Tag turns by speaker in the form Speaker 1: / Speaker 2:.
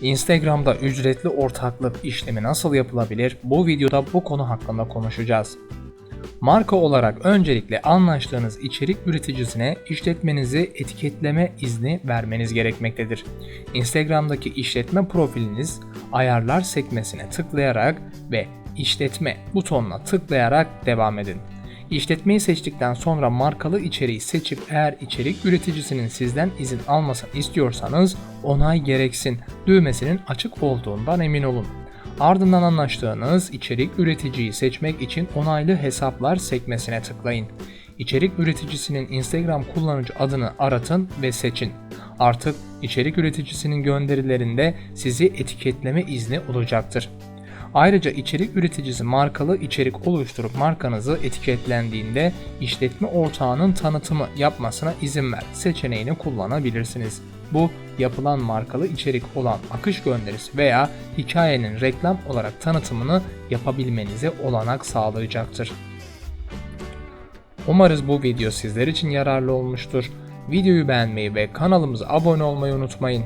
Speaker 1: Instagram'da ücretli ortaklık işlemi nasıl yapılabilir? Bu videoda bu konu hakkında konuşacağız. Marka olarak öncelikle anlaştığınız içerik üreticisine işletmenizi etiketleme izni vermeniz gerekmektedir. Instagram'daki işletme profiliniz ayarlar sekmesine tıklayarak ve işletme butonuna tıklayarak devam edin. İşletmeyi seçtikten sonra markalı içeriği seçip eğer içerik üreticisinin sizden izin almasını istiyorsanız onay gereksin düğmesinin açık olduğundan emin olun. Ardından anlaştığınız içerik üreticiyi seçmek için onaylı hesaplar sekmesine tıklayın. İçerik üreticisinin Instagram kullanıcı adını aratın ve seçin. Artık içerik üreticisinin gönderilerinde sizi etiketleme izni olacaktır. Ayrıca içerik üreticisi markalı içerik oluşturup markanızı etiketlendiğinde işletme ortağının tanıtımı yapmasına izin ver seçeneğini kullanabilirsiniz. Bu yapılan markalı içerik olan akış gönderisi veya hikayenin reklam olarak tanıtımını yapabilmenize olanak sağlayacaktır. Umarız bu video sizler için yararlı olmuştur. Videoyu beğenmeyi ve kanalımıza abone olmayı unutmayın.